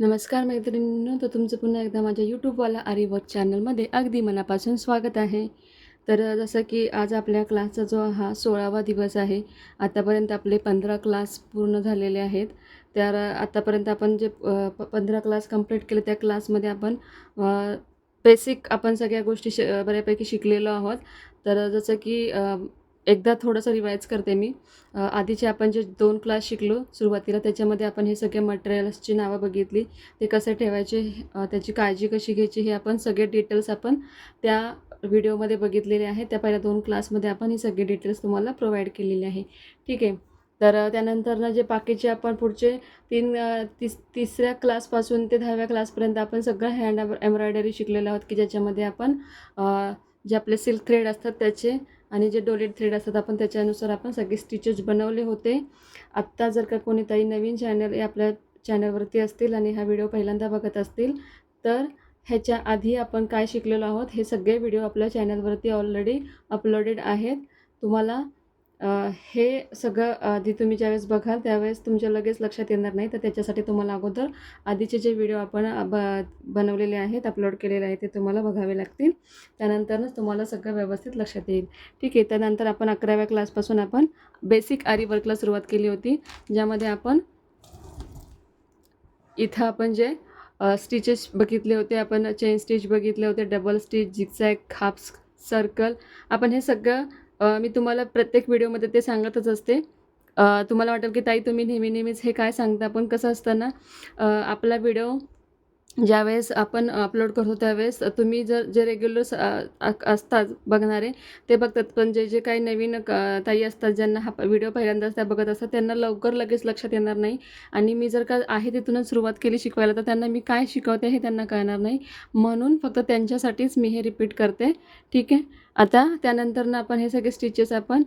नमस्कार मैत्रिणींनो तर तुमचं पुन्हा एकदा माझ्या यूट्यूबवाला आरिवर्क चॅनलमध्ये अगदी मनापासून स्वागत आहे. तर जसं की आज आपल्या क्लासचा जो हा सोळावा दिवस आहे आतापर्यंत आपले पंधरा क्लास पूर्ण झालेले आहेत. तर आतापर्यंत आपण जे पंधरा क्लास कंप्लीट केले त्या क्लासमध्ये आपण बेसिक आपण सगळ्या गोष्टी श बऱ्यापैकी शिकलेलो आहोत. तर जसं की एकदा थोडंसं रिवाईज करते मी. आधीचे आपण जे दोन क्लास शिकलो सुरुवातीला त्याच्यामध्ये आपण हे सगळे मटेरियल्सची नावं बघितली. ते कसे ठेवायचे त्याची काळजी कशी घ्यायची हे आपण सगळे डिटेल्स आपण त्या व्हिडिओमध्ये बघितलेले आहे त्या पहिल्या दोन क्लासमध्ये आपण ही सगळी डिटेल्स तुम्हाला प्रोव्हाइड केलेली आहे. ठीक आहे. तर त्यानंतरनं जे बाकीचे आपण पुढचे तीन तिस तिसऱ्या क्लासपासून ते दहाव्या क्लासपर्यंत आपण सगळं हँड एम्ब्रॉयडरी शिकलेलो आहोत की ज्याच्यामध्ये आपण जे आपले सिल्क थ्रेड असतात त्याचे आणि जे डोलेट थ्रेड असतात आपण त्याच्यानुसार आपण सगळे स्टिचेस बनवले होते. आत्ता जर का कोणी ताई नवीन चॅनल हे आपल्या चॅनलवरती असतील आणि हा व्हिडिओ पहिल्यांदा बघत असतील तर ह्याच्या आधी आपण काय शिकलेलो आहोत हे सगळे व्हिडिओ आपल्या चॅनलवरती ऑलरेडी अपलोडेड आहेत. तुम्हाला हे सगळं आधी तुम्ही ज्यावेळेस बघाल त्यावेळेस तुमच्या लगेच लक्षात येणार नाही. तर त्याच्यासाठी तुम्हाला अगोदर आधीचे जे व्हिडिओ आपण ब बनवलेले आहेत अपलोड केलेले आहेत ते तुम्हाला बघावे लागतील. त्यानंतरच तुम्हाला सगळं व्यवस्थित लक्षात येईल. ठीक आहे त्यानंतर आपण अकराव्या क्लासपासून आपण बेसिक आरी वर्कला सुरुवात केली होती ज्यामध्ये आपण इथं आपण जे स्टिचेस बघितले होते आपण चेन स्टिच बघितले होते double stitch zigzag half circle आपण हे सगळं मी तुम्हाला प्रत्येक व्हिडिओमध्ये ते सांगतच असते. तुम्हाला वाटेल की ताई तुम्ही नेहमी नेहमीच हे काय सांगता पण कसं असताना आपला व्हिडिओ ज्यावेळेस आपण अपलोड करतो त्यावेळेस तुम्ही जर जे रेग्युलर असतात बघणारे ते बघतात. पण जे जे काही नवीन ताई असतात ज्यांना हा व्हिडिओ पहिल्यांदाच त्या बघत असतात त्यांना लवकर लगेच लक्षात येणार नाही. आणि मी जर का आहे तिथूनच सुरुवात केली शिकवायला तर त्यांना मी काय शिकवते हे त्यांना कळणार नाही. म्हणून फक्त त्यांच्यासाठीच मी हे रिपीट करते. ठीक आहे? आता त्यानंतरनं आपण हे सगळे स्टिचेस आपण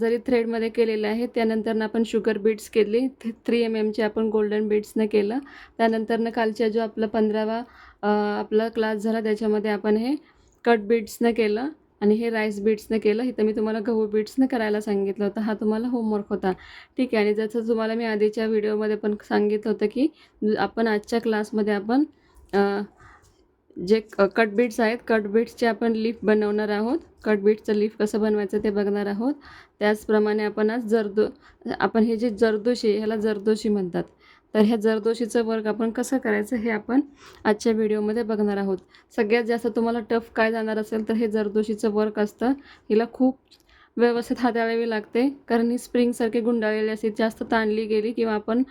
जरी थ्रेडमध्ये केलेले आहेत त्यानंतरनं आपण शुगर बीड्स केली. थ्री एम एमचे आपण गोल्डन बीड्सनं केलं. त्यानंतरनं कालच्या जो आपला पंधरावा आपला क्लास झाला त्याच्यामध्ये आपण हे कट बीड्सनं केलं आणि हे राईस बीट्सनं केलं. इथं मी तुम्हाला गहू बीट्सनं करायला सांगितलं होतं. हा तुम्हाला होमवर्क होता. ठीक आहे. आणि जसं तुम्हाला मी आधीच्या व्हिडिओमध्ये पण सांगितलं होतं की आपण आजच्या क्लासमध्ये आपण जे कट बीट्स आहेत कट बीट्सचे आपण लीफ बनवणार आहोत. कट बीड्सचं लीफ कसं बनवायचं ते बघणार आहोत. त्याचप्रमाणे आपण आज जरदो आपण हे जे जरदोशी ह्याला जरदोशी म्हणतात. तर ह्या जरदोशीचं वर्क आपण कसं करायचं हे आपण आजच्या व्हिडिओमध्ये बघणार आहोत. सगळ्यात जास्त तुम्हाला टफ काय जाणार असेल तर हे जरदोशीचं वर्क असतं. हिला खूप व्यवस्थित हाताळावी लागते. कारण ही स्प्रिंगसारखी गुंडाळलेली असते. जास्त ताणली गेली किंवा आपण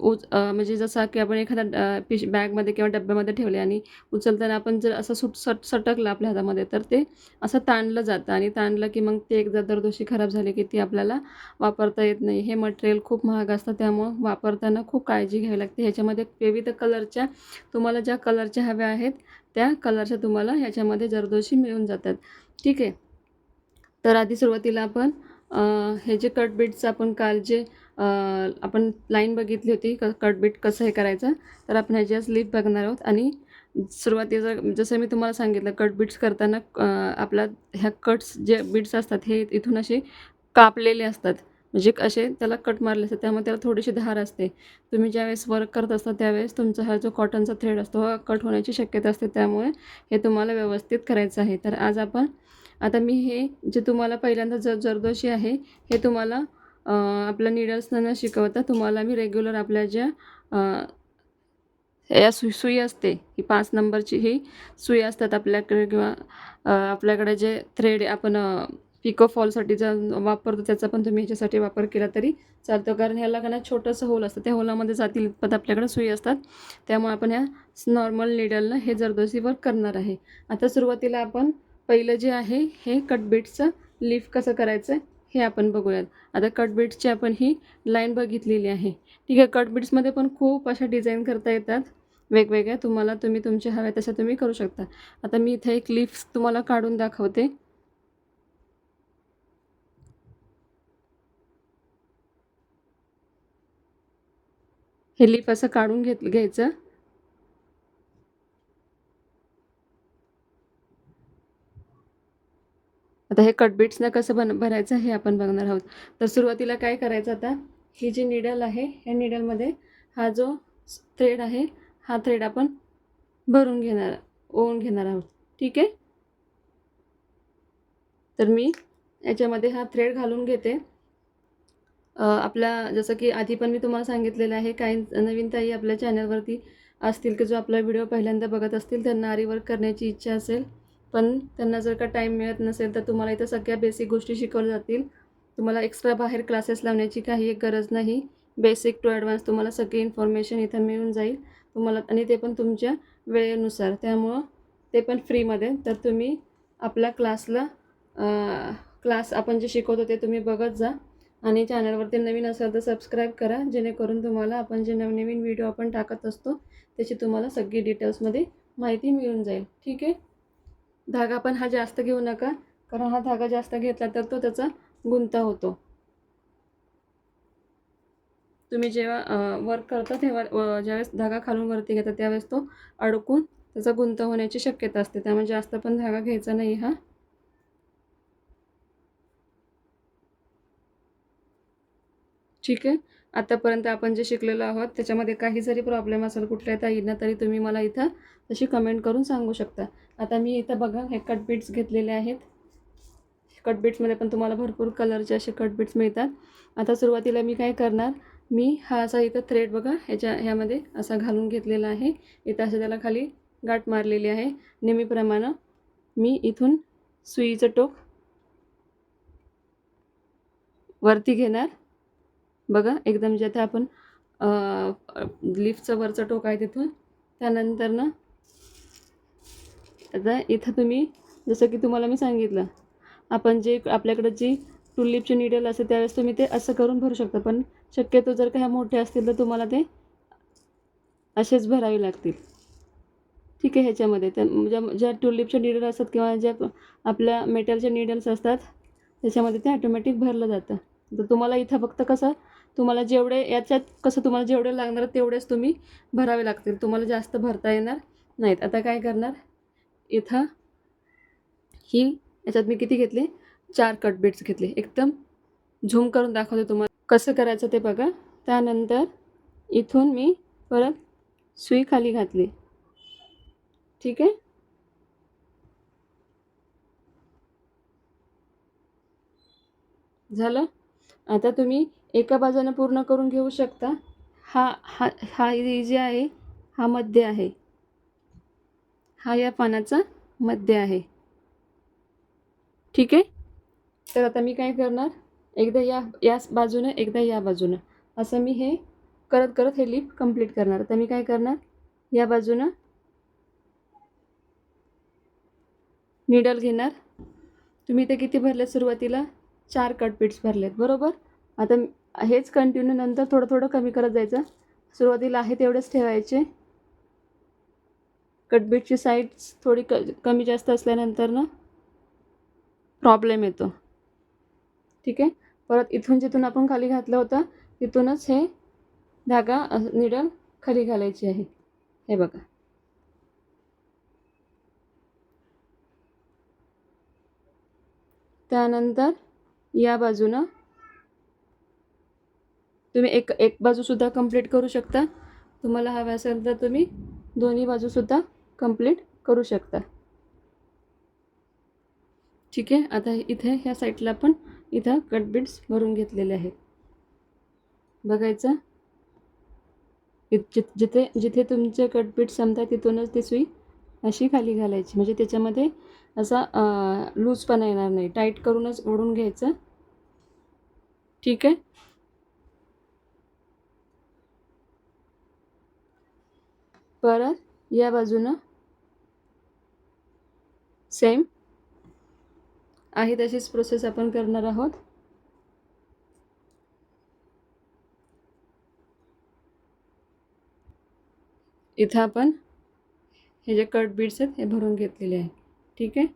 उच म्हणजे जसं की आपण एखाद्या पिश बॅगमध्ये किंवा डब्यामध्ये ठेवले आणि उचलताना आपण जर असं सुट सट सटकलं आपल्या हातामध्ये तर ते असं ताणलं जातं. आणि ताणलं की मग ते एकदा दरदोशी खराब झाली की ती आपल्याला वापरता येत नाही. हे मटेरियल खूप महाग असतं. त्यामुळं वापरताना खूप काळजी घ्यावी लागते. ह्याच्यामध्ये विविध कलरच्या तुम्हाला ज्या कलरच्या हव्या आहेत त्या कलरच्या तुम्हाला ह्याच्यामध्ये जरदोशी मिळून जातात. ठीक आहे. तर आधी सुरुवातीला आपण हे जे कट बीटचं आपण काल जे आपण लाईन बघितली होती क कट बीट कसं हे करायचं तर आपण ह्याच्या स्लीप बघणार आहोत. आणि सुरुवातीला जसं मी तुम्हाला सांगितलं कट बीट्स करताना आपला ह्या कट्स जे बीट्स असतात हे इथून असे कापलेले असतात. म्हणजे असे त्याला कट मारले असतात त्यामुळे त्याला थोडीशी धार असते. तुम्ही ज्यावेळेस वर्क करत असता त्यावेळेस तुमचा हा जो कॉटनचा थ्रेड असतो हा कट होण्याची शक्यता असते. त्यामुळे हे तुम्हाला व्यवस्थित करायचं आहे. तर आज आपण आता मी हे जे तुम्हाला पहिल्यांदा जर जरदोशी आहे हे तुम्हाला आपल्या निडल्सनं न शिकवता. तुम्हाला मी रेग्युलर आपल्या ज्या या सुई सुई असते ही पाच नंबरची ही सुई असतात आपल्याकडे किंवा आपल्याकडे जे थ्रेड आपण पिको फॉलसाठी जर वापरतो त्याचा पण तुम्ही ह्याच्यासाठी वापर केला तरी चालतो. कारण ह्याला का छोटंसं होल असतं त्या होलामध्ये जातील इतपत आपल्याकडे सुई असतात. त्यामुळे आपण ह्या नॉर्मल निडलनं हे जरदोशी वर्क करणार आहे. आता सुरुवातीला आपण पहिलं जे आहे हे कटबीटचं लीफ कसं करायचं हे आपण बघूयात. आता कटबीट्सची आपण ही लाईन बघितलेली आहे. ठीक आहे कटबीट्समध्ये पण खूप अशा डिझाईन करता येतात. वेगवेगळ्या तुम्हाला तुम्ही तुमच्या हव्या तशा तुम्ही करू शकता. आता मी इथे एक लिफ्स तुम्हाला काढून दाखवते. हे लिफ असं काढून घेत घ्यायचं. आता हे कटबीट्सनं कसं बन भरायचं हे आपण बघणार आहोत. तर सुरुवातीला काय करायचं आता? ही जी निडल आहे ह्या निडलमध्ये हा जो थ्रेड आहे हा थ्रेड आपण भरून घेणार ओवून घेणार आहोत. ठीक आहे? तर मी याच्यामध्ये हा थ्रेड घालून घेते. आपला आपल्या जसं की आधी पण मी तुम्हाला सांगितलेलं आहे काही नवीन ताई आपल्या चॅनलवरती असतील की जो आपला व्हिडिओ पहिल्यांदा बघत असतील त्यांना आरी वर्क करण्याची इच्छा असेल. पण त्यांना जर का टाईम मिळत नसेल तर तुम्हाला इथं सगळ्या बेसिक गोष्टी शिकवल्या जातील. तुम्हाला एक्स्ट्रा बाहेर क्लासेस लावण्याची काही एक गरज नाही. बेसिक टू ॲडव्हान्स तुम्हाला सगळी इन्फॉर्मेशन इथं मिळून जाईल. तुम्हाला आणि ते पण तुमच्या वेळेनुसार. त्यामुळं ते पण फ्रीमध्ये तर तुम्ही आपल्या क्लासला क्लास आपण जे शिकवतो ते तुम्ही बघत जा. आणि चॅनलवरती नवीन असाल तर सबस्क्राईब करा. जेणेकरून तुम्हाला आपण जे नवनवीन व्हिडिओ आपण टाकत असतो त्याची तुम्हाला सगळी डिटेल्समध्ये माहिती मिळून जाईल. ठीक आहे? धागा पण हा जास्त घेऊ नका कारण हा धागा जास्त घेतला तर तो त्याचा गुंता होतो. तुम्ही जेव्हा वर्क करता तेव्हा ज्यावेळेस धागा खालून वरती घेता त्यावेळेस तो अडकून त्याचा गुंत होण्याची शक्यता असते. त्यामुळे जास्त पण धागा घ्यायचा नाही हा. ठीक आहे? आतापर्यंत आपण जे शिकलेलो आहोत त्याच्यामध्ये काही जरी प्रॉब्लेम असेल कुठल्या ताईंना तरी तुम्ही मला इथं तशी कमेंट करून सांगू शकता. आता मी इथं बघा हे कट बीट्स घेतलेले आहेत. कट बीट्समध्ये पण तुम्हाला भरपूर कलरचे असे कट बीट्स मिळतात. आता सुरुवातीला मी काय करणार मी हा असा इथं थ्रेड बघा ह्याच्या ह्यामध्ये असा घालून घेतलेला आहे. इथं असं त्याला खाली गाठ मारलेली आहे. नेहमीप्रमाणे मी इथून सुईचं टोक वरती घेणार. बघा एकदम जिथे आपण लिफ्टचं वरचं टोक आहे तिथून त्यानंतर ना आता इथं तुम्ही जसं की तुम्हाला मी सांगितलं आपण जे आपल्याकडं जी टुलिपची निडल असते त्यावेळेस तुम्ही ते असं करून भरू शकता पण शक्यतो जर का ह्या मोठे असतील तर तुम्हाला ते असेच भरावे लागतील. ठीक आहे ह्याच्यामध्ये. त्या ज्या ज्या ट्युलिपच्या निडल असतात किंवा ज्या आपल्या मेटलच्या निडल्स असतात त्याच्यामध्ये ते ॲटोमॅटिक भरलं जातं. तर तुम्हाला इथं फक्त कसं तुम्हाला जेवढे याच्यात कसं तुम्हाला जेवढे लागणार तेवढेच तुम्ही भरावे लागतील. तुम्हाला जास्त भरता येणार नाहीत. आता काय करणार? इथं ही याच्यात मी किती घेतले? चार कट बीट्स घेतले. एकदम झूम करून दाखवते तुम्हाला. कसं करायचं ते बघा. त्यानंतर इथून मी परत सुई खाली घातली. ठीक आहे? झालं? आता तुम्ही एका बाजूनं पूर्ण करून घेऊ शकता. हा हा हा जे आहे हा मध्य आहे. हा या पानाचा मध्य आहे. ठीक आहे? तर आता मी काय करणार? एकदा या या बाजूनं एकदा या बाजूनं. असं मी हे करत करत हे लिप कंप्लीट करणार. आता मी काय करणार? या बाजूनं निडल घेणार. तुम्ही ते किती भरले सुरुवातीला? चार कटपीट्स भरलेत बरोबर? आता हेच कंटिन्यू नंतर थोडं थोडं कमी करत जायचं. सुरुवातीला आहे तेवढेच ठेवायचे. कटबीटची साईड्स थोडी क कमी जास्त असल्यानंतर ना प्रॉब्लेम येतो. ठीक आहे? परत इथून जिथून आपण खाली घातलं होतं तिथूनच हे धागा निडल खाली घालायची आहे. हे बघा. त्यानंतर या बाजूनं तुम्ही एक एक बाजूसुद्धा कंप्लीट करू शकता. तुम्हाला हवं असेल तर तुम्ही दोन्ही बाजूसुद्धा कंप्लीट करू शकता. ठीक आहे? आता इथे ह्या साईडला पण इथं कटबिट्स भरून घेतलेले आहेत. बघायचं? जि जिथे जिथे तुमचे कटबीट संपतात तिथूनच ती सुई अशी खाली घालायची. म्हणजे त्याच्यामध्ये असा लूजपणा येणार नाही. टाईट करूनच ओढून घ्यायचं. ठीक आहे? परत या बाजूनं. सेम आहे तशीच प्रोसेस आपण करणार आहोत. इथं आपण हे जे कट बीड्स आहेत हे भरून घेतलेले आहे. ठीक आहे?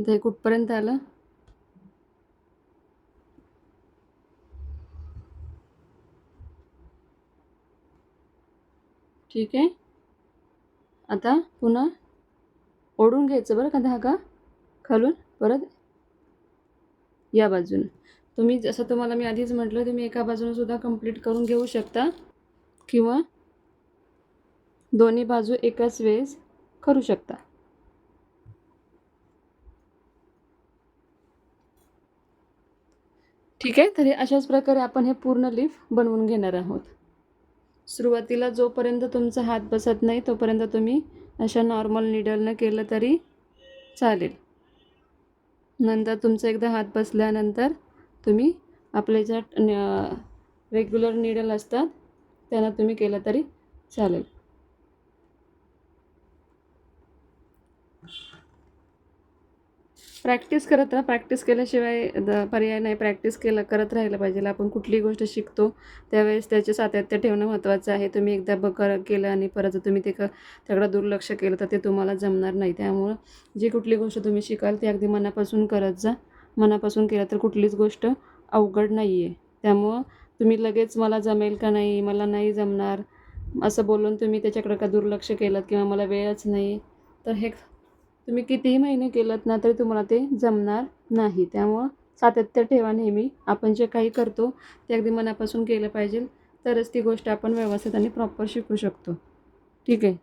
इथे कुठपर्यंत आलं? ठीक आहे. आता पुन्हा ओढून घ्यायचं बरं का धागा? खालून परत या बाजून. तुम्ही जसं तुम्हाला मी आधीच म्हटलं तुम्ही एका बाजूने सुद्धा कंप्लीट करून घेऊ शकता. किंवा दोन्ही बाजू एकाच वेळेस करू शकता. ठीक आहे तरी अशाच प्रकारे आपण हे पूर्ण लीफ बनवून घेणार आहोत. सुरुवातीला जोपर्यंत तुमचा हात बसत नाही तोपर्यंत तुम्ही अशा नॉर्मल निडलनं केलं तरी चालेल. नंतर तुमचा एकदा हात बसल्यानंतर तुम्ही आपल्या ज्या रेग्युलर निडल असतात त्यांना तुम्ही केलं तरी चालेल. प्रॅक्टिस करत राहा. प्रॅक्टिस केल्याशिवाय द पर्याय नाही. प्रॅक्टिस केलं करत राहिलं पाहिजे. आपण कुठली गोष्ट शिकतो त्यावेळेस त्याचे सातत्य ठेवणं महत्त्वाचं आहे. तुम्ही एकदा ब कर केलं आणि परत जर तुम्ही ते क त्याकडं दुर्लक्ष केलं तर ते तुम्हाला जमणार नाही. त्यामुळं जी कुठली गोष्ट तुम्ही शिकाल ती अगदी मनापासून करत जा. मनापासून केलं तर कुठलीच गोष्ट अवघड नाही आहे त्यामुळं तुम्ही लगेच मला जमेल का नाही मला नाही जमणार असं बोलून तुम्ही त्याच्याकडं का दुर्लक्ष केलं किंवा मला वेळच नाही तर हे तुम्ही कितीही महिने केलं ना तरी तुम्हाला ते जमणार नाही. त्यामुळं सातत्य ठेवा नेहमी. आपण जे काही करतो ते अगदी मनापासून केलं पाहिजे. तरच ती गोष्ट आपण व्यवस्थित आणि प्रॉपर शिकू शकतो. ठीक आहे?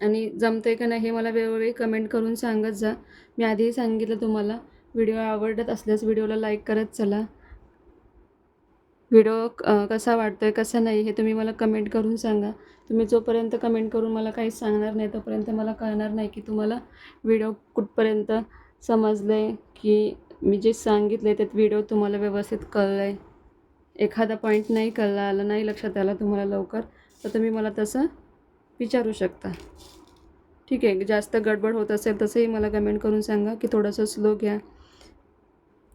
आणि जमते का नाही हे मला वेळोवेळी कमेंट करून सांगत जा. मी आधीही सांगितलं तुम्हाला. व्हिडिओ आवडत असल्यास व्हिडिओला लाईक करत चला. व्हिडिओ कसा वाटतोय कसा नाही हे तुम्ही मला कमेंट करून सांगा. तुम्ही जोपर्यंत कमेंट करून मला काहीच सांगणार नाही तोपर्यंत मला कळणार नाही की तुम्हाला व्हिडिओ कुठपर्यंत समजलं आहे की मी जे सांगितलं आहे त्यात व्हिडिओ तुम्हाला व्यवस्थित कळलं आहे एखादा पॉईंट नाही कळला आला नाही लक्षात आला तुम्हाला लवकर तर तुम्ही मला तसं विचारू शकता. ठीक आहे जास्त गडबड होत असेल तसंही मला कमेंट करून सांगा की थोडंसं स्लो घ्या.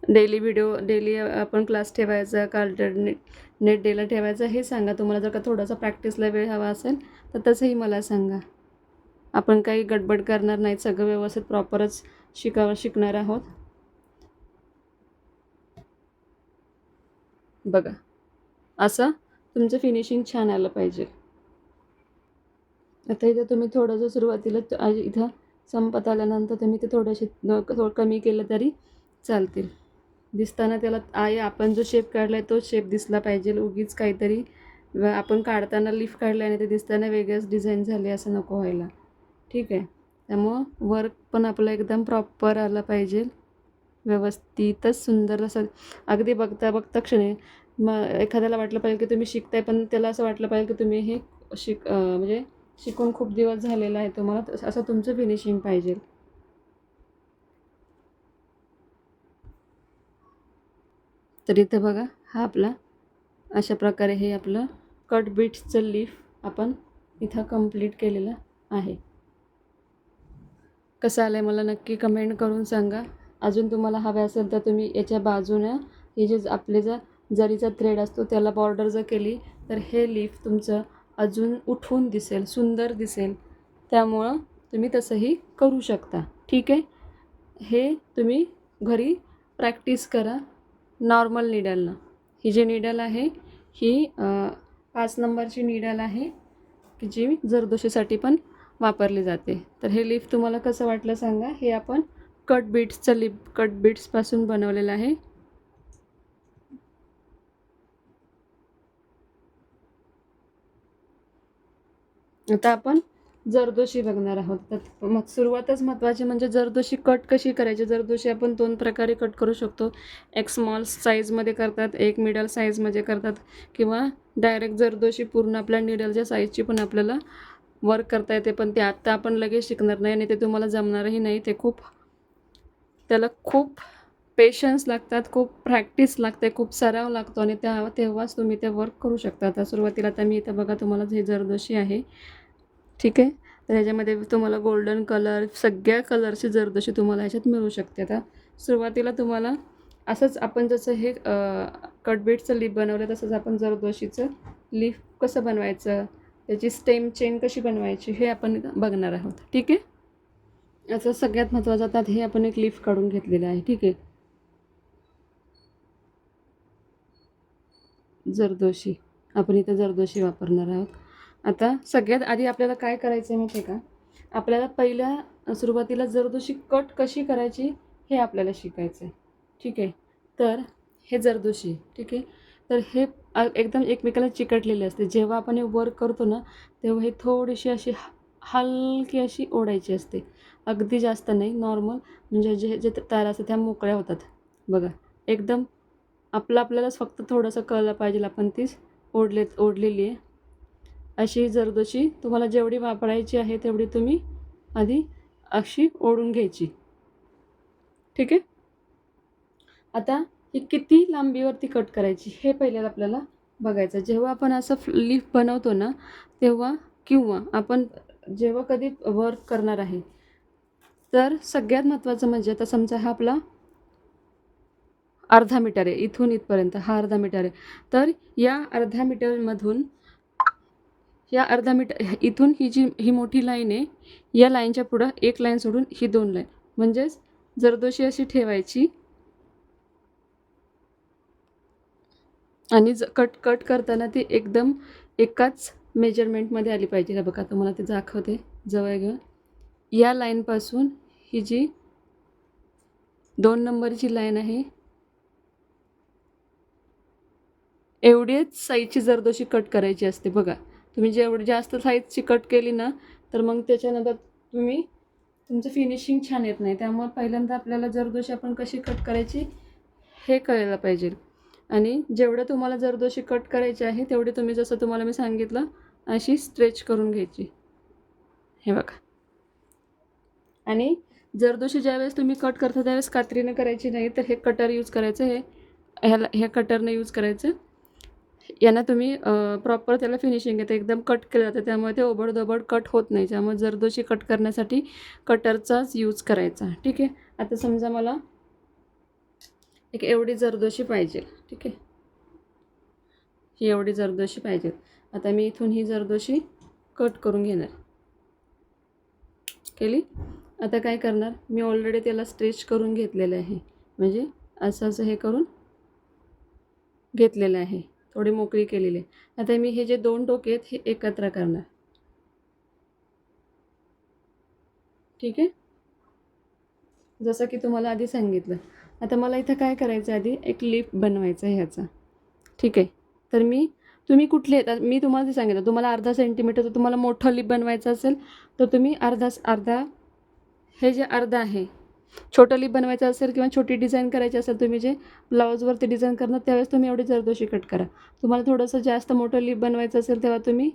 डेली व्हिडिओ डेली आपण क्लास ठेवायचा का अल्टरनेट नेट डेला ठेवायचा हे सांगा. तुम्हाला जर का थोडासा प्रॅक्टिसला वेळ हवा असेल तर तसंही मला सांगा. आपण काही गडबड करणार नाहीत सगळं व्यवस्थित प्रॉपरच शिकावं शिकणार आहोत. बघा असं तुमचं फिनिशिंग छान आलं पाहिजे. आता इथं तुम्ही थोडंसं सुरुवातीला इथं संपत आल्यानंतर तुम्ही ते थोडेसे थोडं कमी केलं तरी चालतील. दिसताना त्याला आहे आपण जो शेप काढला आहे तो शेप दिसला पाहिजे. उगीच काहीतरी व आपण काढताना लिफ काढले आणि ते दिसताना वेगळंच डिझाईन झाले असं नको व्हायला. ठीक आहे. त्यामुळं वर्क पण आपलं एकदम प्रॉपर आलं पाहिजे. व्यवस्थितच सुंदर असं अगदी बघता बघता क्षणी मग एखाद्याला वाटलं पाहिजे की तुम्ही शिकताय पण त्याला असं वाटलं पाहिजे की तुम्ही हे शिक म्हणजे शिकून खूप दिवस झालेला आहे. तुम्हाला असं तुमचं फिनिशिंग पाहिजे. तर इथं बघा हा आपला अशा प्रकारे हे आपलं कट बीट्सचं लीफ आपण इथं कंप्लीट केलेलं आहे. कसं आलं आहे मला नक्की कमेंट करून सांगा. अजून तुम्हाला हवे असेल तर तुम्ही याच्या बाजूनं हे जे आपले जर जरीचा थ्रेड असतो त्याला बॉर्डर जर केली तर हे लीफ तुमचं अजून उठून दिसेल सुंदर दिसेल. त्यामुळं तुम्ही तसंही करू शकता. ठीक आहे? हे तुम्ही घरी प्रॅक्टिस करा. नॉर्मल निडलनं ही जी निडल आहे ही पाच नंबरची निडल आहे की जी जरदोशीसाठी पण वापरली जाते. तर हे लिफ तुम्हाला कसं वाटलं सांगा. हे आपण कट बीट्सचं लिप कट बीट्सपासून बनवलेलं आहे. आता आपण जरदोशी बघणार आहोत तर मग सुरुवातच महत्त्वाची म्हणजे जरदोशी कट कशी करायची? जरदोशी आपण दोन प्रकारे कट करू शकतो. एक स्मॉल साईजमध्ये करतात एक मिडल साईजमध्ये करतात. किंवा डायरेक्ट जरदोशी पूर्ण आपल्या निडलच्या साईजची पण आपल्याला वर्क करता येते पण ते आत्ता आपण लगेच शिकणार नाही आणि ते तुम्हाला जमणारही नाही. ते खूप त्याला खूप पेशन्स लागतात खूप प्रॅक्टिस लागते खूप सराव लागतो. आणि त्या तेव्हाच तुम्ही ते वर्क करू शकता. आता सुरुवातीला आता मी इथं बघा तुम्हाला हे जरदोशी आहे ठीक आहे? तर ह्याच्यामध्ये तुम्हाला गोल्डन कलर सगळ्या कलरची जरदोशी तुम्हाला ह्याच्यात मिळू शकते आता. सुरुवातीला तुम्हाला असंच आपण जसं हे कटबेटचं लीफ बनवलं तसंच आपण जरदोशीचं लीफ कसं बनवायचं त्याची स्टेम चेन कशी बनवायची हे आपण इथं बघणार आहोत. ठीक आहे? याचं सगळ्यात महत्त्वाचं आता हे आपण एक लीफ काढून घेतलेलं आहे. ठीक आहे? जरदोशी. आपण इथं जरदोशी वापरणार आहोत. आता सगळ्यात आधी आपल्याला काय करायचं आहे माहिती आहे का? आपल्याला पहिल्या सुरुवातीला जरदोशी कट कशी करायची हे आपल्याला शिकायचं आहे ठीक? आहे तर हे जरदोशी ठीक? आहे तर हे एकदम एकमेकाला चिकटलेले असते. जेव्हा आपण हे वर्क करतो ना तेव्हा हे थोडीशी अशी हलकी अशी ओढायची असते. अगदी जास्त नाही नॉर्मल. म्हणजे जे जे तार असतात त्या मोकळ्या होतात. बघा एकदम आपलं आपल्यालाच फक्त थोडंसं कळलं पाहिजे आपण तीच ओढले ओढलेली आहे. अशी जरदोशी तुम्हाला जेवढी वापरायची आहे तेवढी तुम्ही आधी अशी ओढून घ्यायची. ठीक आहे? आता ही किती लांबीवरती कट करायची हे पहिल्याला आपल्याला बघायचं. जेव्हा आपण असं लीफ बनवतो ना तेव्हा किंवा आपण जेव्हा कधी वर्क करणार आहे तर सगळ्यात महत्त्वाचं म्हणजे आता समजा हा आपला अर्धा मीटर आहे इथून इथपर्यंत हा अर्धा मीटर आहे. तर या अर्धा मीटरमधून या अर्धा मीटर इथून ही जी ही मोठी लाईन आहे या लाईनच्या पुढं एक लाईन सोडून ही दोन लाईन म्हणजेच जरदोशी अशी ठेवायची आणि ज कट कट करताना ती एकदम एकाच मेजरमेंटमध्ये आली पाहिजे. हे बघा तुम्हाला ते दाखवते जवळ घेऊन. या लाईनपासून ही जी दोन नंबरची लाईन आहे एवढीच साईजची जरदोशी कट करायची असते बघा. तुम्ही जेवढी जास्त साईजची कट केली ना तर मग त्याच्यानंतर तुम्ही तुमचं फिनिशिंग छान येत नाही. त्यामुळे पहिल्यांदा आपल्याला जरदोशी आपण कशी कट करायची हे कळायला पाहिजे. आणि जेवढं तुम्हाला जरदोशी कट करायची आहे तेवढी तुम्ही जसं तुम्हाला मी सांगितलं अशी स्ट्रेच करून घ्यायची. हे बघा. आणि जरदोशी ज्यावेळेस तुम्ही कट करता त्यावेळेस कात्रीनं करायची नाही तर हे कटर यूज करायचं हे ह्याला ह्या कटरनं यूज करायचं. यांना तुम्ही प्रॉपर त्याला फिनिशिंग येतं एकदम कट केलं जातं. त्यामुळे ते ओबडधोबड कट होत नाही. त्यामुळे जरदोशी कट करण्यासाठी कटरचाच यूज करायचा. ठीक आहे? आता समजा मला एक एवढी जरदोशी पाहिजे. ठीक आहे? ही एवढी जरदोशी पाहिजे. आता मी इथून ही जरदोशी कट करून घेणार. केली? आता काय करणार? मी ऑलरेडी त्याला स्ट्रेच करून घेतलेलं आहे. म्हणजे असं असं हे करून घेतलेलं आहे. थोडी मोकळी केलेली. आहे आता मी हे जे दोन डोके आहेत हे एकत्र करणार. ठीक आहे? जसं की तुम्हाला आधी सांगितलं. आता मला इथं काय करायचं आधी? एक लिप बनवायचं आहे ह्याचा. ठीक आहे? तर मी तुम्ही कुठले आहेत? मी तुम्हाला ते सांगितलं तुम्हाला अर्धा सेंटीमीटर तर तुम्हाला मोठं लिप बनवायचं असेल तर तुम्ही अर्धा अर्धा हे जे अर्धा आहे छोटं लिप बनवायचं असेल किंवा छोटी डिझाईन करायची असेल तुम्ही जे ब्लाऊजवरती डिझाईन करणार त्यावेळेस तुम्ही एवढी जरदोशी कट करा. तुम्हाला थोडंसं जास्त मोठं लिप बनवायचं असेल तेव्हा तुम्ही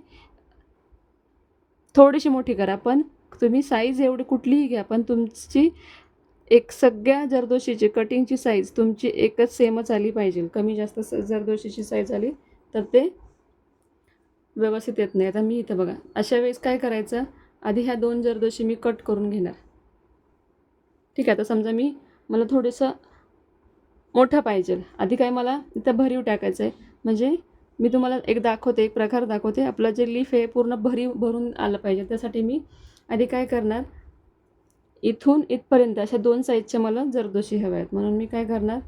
थोडीशी मोठी करा. पण तुम्ही साईज एवढी कुठलीही घ्या पण तुमची एक सगळ्या जरदोशीची कटिंगची साईज तुमची एकच सेमच आली पाहिजे. कमी जास्त स जरदोशीची साईज आली तर ते व्यवस्थित येत नाही. आता मी इथं बघा अशा वेळेस काय करायचं? आधी ह्या दोन जरदोशी मी कट करून घेणार. ठीक आहे आता समजा मी मला थोडंसं मोठा पाहिजे. आधी काय मला इथं भरीव टाकायचं आहे म्हणजे मी तुम्हाला एक दाखवते एक प्रकार दाखवते. आपलं जे लीफ आहे पूर्ण भरीव भरून आलं पाहिजे. त्यासाठी मी आधी काय करणार? इथून इथपर्यंत अशा दोन साईजच्या मला जरदोशी हव्या आहेत. म्हणून मी काय करणार?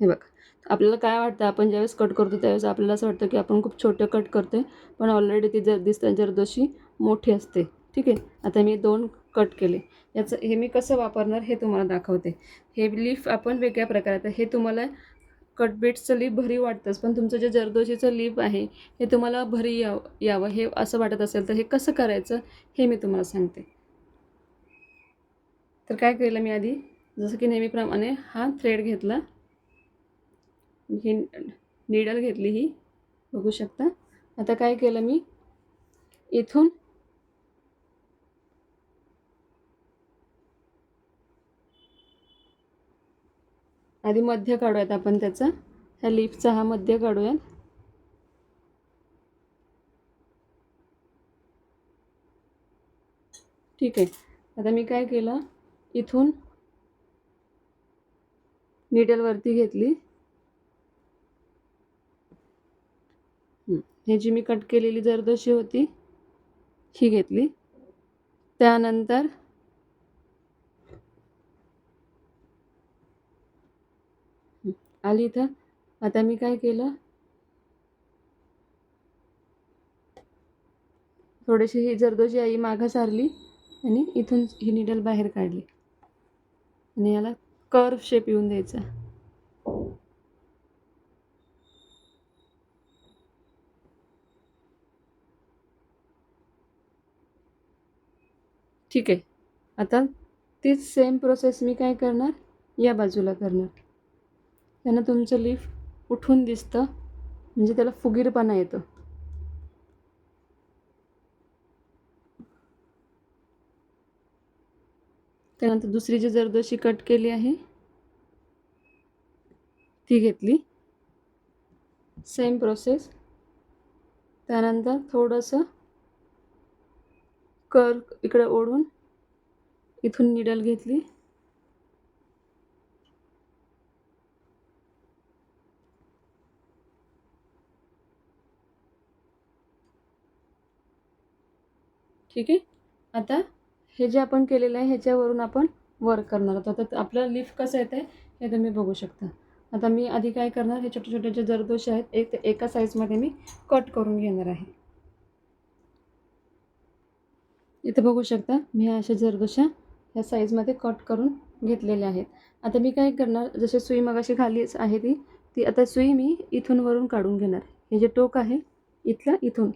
हे बघ. आपल्याला काय वाटतं? आपण ज्यावेळेस कट करतो त्यावेळेस आपल्याला असं वाटतं की आपण खूप छोटं कट करतोय पण ऑलरेडी ती जर दिसतं जरदोशी मोठी असते. ठीक आहे? आता मी दोन कट केले. याचं हे मी कसं वापरणार हे तुम्हाला दाखवते. हे लीफ आपण वेगळ्या प्रकारात हे तुम्हाला कटबीट्सचं लीफ भरी वाटतंच पण तुमचं जे जरदोशीचं लीफ आहे हे तुम्हाला भरी याव यावं. हे असं वाटत असेल तर हे कसं करायचं हे मी तुम्हाला सांगते. तर काय केलं मी आधी? जसं की नेहमीप्रमाणे हा थ्रेड घेतला. ही निडल घेतली ही. बघू शकता. आता काय केलं मी? इथून आधी मध्य काढूयात आपण त्याचा. ह्या लिपचा हा मध्य काढूयात. ठीक आहे. आता मी काय केलं? इथून निडलवरती घेतली. हे जी मी कट केलेली जरदोशी होती ही घेतली. त्यानंतर आली इथं. आता मी काय केलं? थोडीशी ही जरदोशी आई मागं सारली आणि इथून ही निडल बाहेर काढली. आणि याला कर्व शेप येऊन द्यायचा. ठीक आहे. आता तीच सेम प्रोसेस मी काय करणार? या बाजूला करणार. त्यांना तुमचं लीफ उठून दिसतं. म्हणजे त्याला फुगीरपणा येतो. त्यानंतर दुसरी जी जरदोशी कट केली आहे ती घेतली. सेम प्रोसेस त्यानंतर थोडंसं कर इकडे ओढून. इथून निडल घेतली. ठीक आहे. आता हे जे आपण केलेलं आहे ह्याच्यावरून आपण वर्क करणार आहोत. आता आपलं लिफ कसं येतं आहे हे तुम्ही बघू शकता. आता मी आधी काय करणार हे छोटे छोटे जे जरदोश आहेत एक एका साईजमध्ये मी कट करून घेणार आहे. इथं बघू शकता मी अशा जरदोशा ह्या साईजमध्ये कट करून घेतलेल्या आहेत. आता मी काय करणार जसे सुई मगाशी खालीच आहे ती ती आता सुई मी इथून वरून काढून घेणार. हे जे टोक आहे इथलं इथून.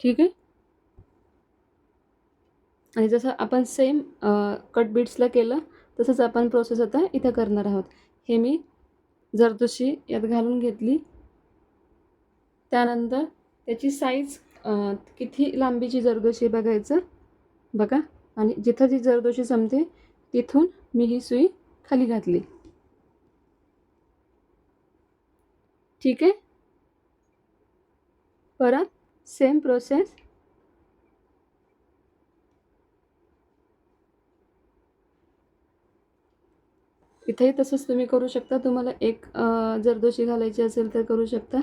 ठीक आहे? आणि जसं आपण सेम कट बीट्सला केलं तसंच आपण प्रोसेस आता इथं करणार आहोत. हे मी जरदोशी यात घालून घेतली. त्यानंतर त्याची साईज किती लांबीची जरदोशी बघायचं? बघा. आणि जिथं जी जरदोशी संपते तिथून मी ही सुई खाली घातली. ठीक आहे? परत सेम प्रोसेस इथेही तसंच तुम्ही करू शकता. तुम्हाला एक जरदोशी घालायची असेल तर करू शकता.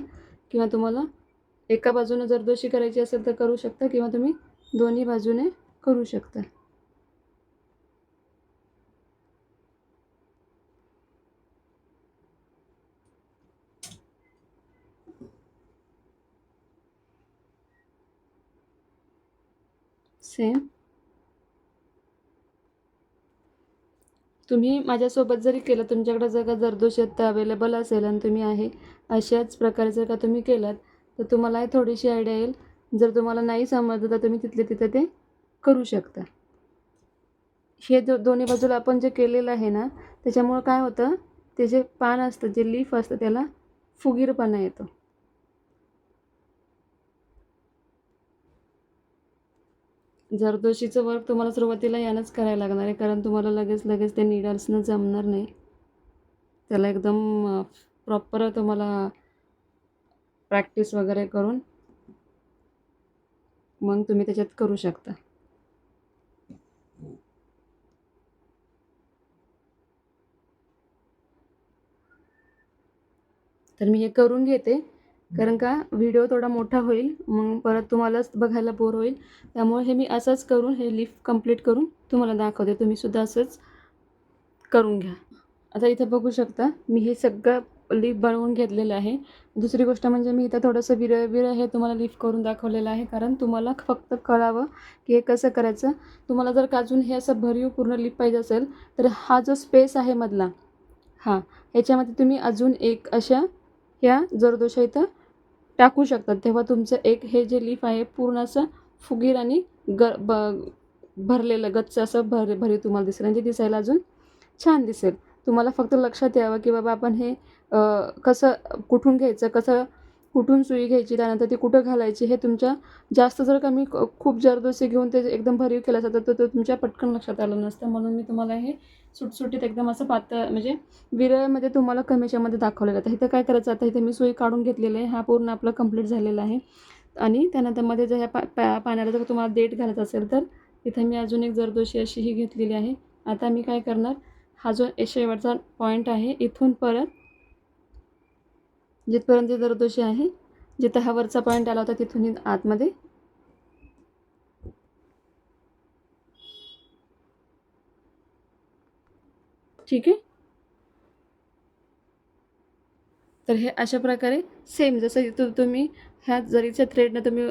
किंवा तुम्हाला एका बाजूने जरदोशी करायची असेल तर करू शकता किंवा तुम्ही दोन्ही बाजूने करू शकता. सेम तुम्ही माझ्यासोबत जरी केलं तुमच्याकडे जर का जरदोशी आत्ता अवेलेबल असेल आणि तुम्ही आहे अशाच प्रकारे जर का तुम्ही केलात तर तुम्हालाही थोडीशी आयडिया येईल. जर तुम्हाला नाही समजलं तर तुम्ही तिथले तिथं ते करू शकता. हे जो दोन्ही बाजूला आपण जे केलेलं आहे ना त्याच्यामुळं काय होतं ते जे पान असतं जे लीफ असतं त्याला फुगीरपणा येतो. जरदोशीचं वर्क तुम्हाला सुरुवातीला यानंच करायला लागणार आहे कारण तुम्हाला लगेच लगेच ते निडल्सनं जमणार नाही. त्याला एकदम प्रॉपर तुम्हाला प्रॅक्टिस वगैरे करून मग तुम्ही त्याच्यात करू शकता. तर मी हे करून घेते. कारण का व्हिडिओ थोडा मोठा होईल मग परत तुम्हालाच बघायला बोर होईल. त्यामुळे हे मी असंच करून हे लिफ्ट कंप्लीट करून तुम्हाला दाखवते. तुम्हीसुद्धा असंच करून घ्या. आता इथं बघू शकता मी हे सगळं लिफ्ट बनवून घेतलेलं आहे. दुसरी गोष्ट म्हणजे मी इथं थोडंसं विरळ विरळ हे तुम्हाला लिफ्ट करून दाखवलेलं आहे. कारण तुम्हाला फक्त कळावं की हे कसं करायचं. तुम्हाला जर का अजून हे असं भरीव पूर्ण लिफ्ट पाहिजे असेल तर हा जो स्पेस आहे मधला हां ह्याच्यामध्ये तुम्ही अजून एक अशा ह्या जरदोशा इथं टाकू शकतात तेव्हा तुमचं एक हे जे लिफ आहे पूर्ण असं फुगीर आणि ग ब भरलेलं गच्च असं भर भरीव तुम्हाला दिसेल. आणि ते दिसायला अजून छान दिसेल. तुम्हाला फक्त लक्षात यावं की बाबा आपण हे कसं कुठून घ्यायचं कसं कुठून सुई घ्यायची त्यानंतर ती कुठं घालायची हे तुमच्या जास्त जर का मी खूप जरदोशी घेऊन ते एकदम भरीव केलं असतं तर तो तुमच्या पटकन लक्षात आलं नसतं. म्हणून मी तुम्हाला हे सुटसुटीत एकदम असं पातळ म्हणजे विरळमध्ये तुम्हाला कमीच्यामध्ये दाखवलेलं आहे. इथं काय करायचं आता इथे मी सुई काढून घेतलेली आहे. हा पूर्ण आपलं कंप्लीट झालेला आहे. आणि त्यानंतरमध्ये जर ह्या पा पा पाण्याला जर तुम्हाला देठ घालायचं असेल तर इथं मी अजून एक जरदोशी अशी ही घेतलेली आहे. आता मी काय करणार हा जो शेवटचा पॉईंट आहे इथून परत जिथपर्यंत जरदोशी आहे जिथं हा वरचा पॉईंट आला होता तिथून आतमध्ये. ठीक आहे? तर हे अशा प्रकारे सेम जसं तु तुम्ही ह्या जरीच्या थ्रेडनं तुम्ही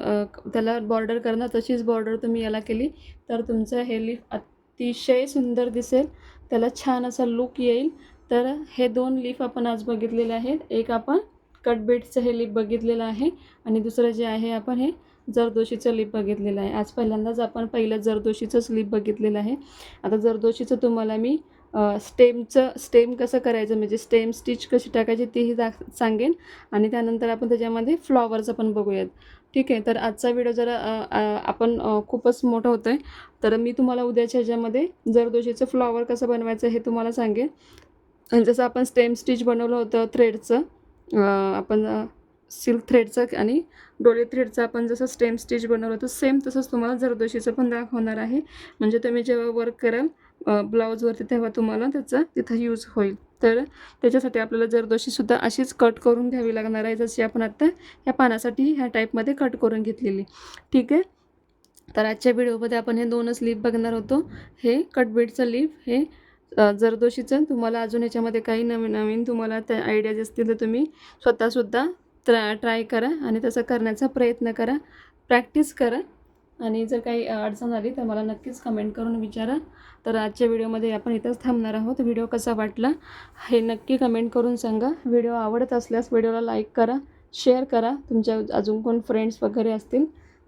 त्याला बॉर्डर करणार तशीच बॉर्डर तुम्ही याला केली तर तुमचं हे लिफ अतिशय सुंदर दिसेल. त्याला छान असा लुक येईल. तर हे दोन लीफ आपण आज बघितलेले आहेत. एक आपण कट कटबेटचं हे लिप बघितलेलं आहे. आणि दुसरं जे आहे आपण हे जरदोशीचं लिप बघितलेलं आहे. आज पहिल्यांदाच आपण पहिलं जरदोशीचंच लिप बघितलेलं आहे. आता जरदोशीचं तुम्हाला मी स्टेमचं स्टेम कसं करायचं? म्हणजे स्टेम स्टिच कशी टाकायची तेही दाख सांगेन. आणि त्यानंतर आपण त्याच्यामध्ये फ्लॉवरचं पण बघूयात. ठीक आहे तर आजचा व्हिडिओ जरा आपण खूपच मोठा होतो आहे तर मी तुम्हाला उद्याच्या ह्याच्यामध्ये जरदोशीचं फ्लॉवर कसं बनवायचं हे तुम्हाला सांगेन. आणि जसं आपण स्टेम स्टिच बनवलं होतं थ्रेडचं आपण सिल्क थ्रेडचं आणि डोले थ्रेडचं आपण जसं स्टेम स्टिच बनवलं होतं सेम तसंच तुम्हाला जरदोशीचं पण दाखवणार आहे. म्हणजे तुम्ही जेव्हा वर्क कराल ब्लाऊजवरती तेव्हा तुम्हाला त्याचा तिथं यूज होईल. तर त्याच्यासाठी आपल्याला जरदोशीसुद्धा अशीच कट करून घ्यावी लागणार आहे जशी आपण आत्ता ह्या पानासाठी ह्या टाईपमध्ये कट करून घेतलेली. ठीक आहे? तर आजच्या व्हिडिओमध्ये आपण हे दोनच लिप बघणार होतो. हे कटबेडचं लीप हे जरदोशीचं तुम्हाला अजून याच्यामध्ये काही नवीन नवीन तुम्हाला त्या आयडियाज असतील तर तुम्ही स्वतःसुद्धा ट्रा ट्राय करा आणि तसं करण्याचा प्रयत्न करा. प्रॅक्टिस करा. आणि जर काही अडचण आली तर मला नक्कीच कमेंट करून विचारा. तर आजच्या व्हिडिओमध्ये आपण इथंच थांबणार आहोत. व्हिडिओ कसा वाटला हे नक्की कमेंट करून सांगा. व्हिडिओ आवडत असल्यास व्हिडिओला लाईक करा शेअर करा. तुमच्या अजून कोण फ्रेंड्स वगैरे असतील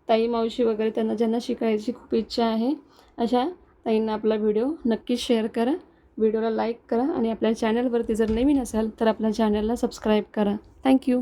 ताई मावशी वगैरे त्यांना ज्यांना शिकायची खूप इच्छा आहे अशा ताईंना आपला व्हिडिओ नक्की शेअर करा. व्हिडिओला लाईक करा आणि आपल्या चॅनलवरती जर नवीन असाल तर आपल्या चॅनलला सबस्क्राईब करा. थँक्यू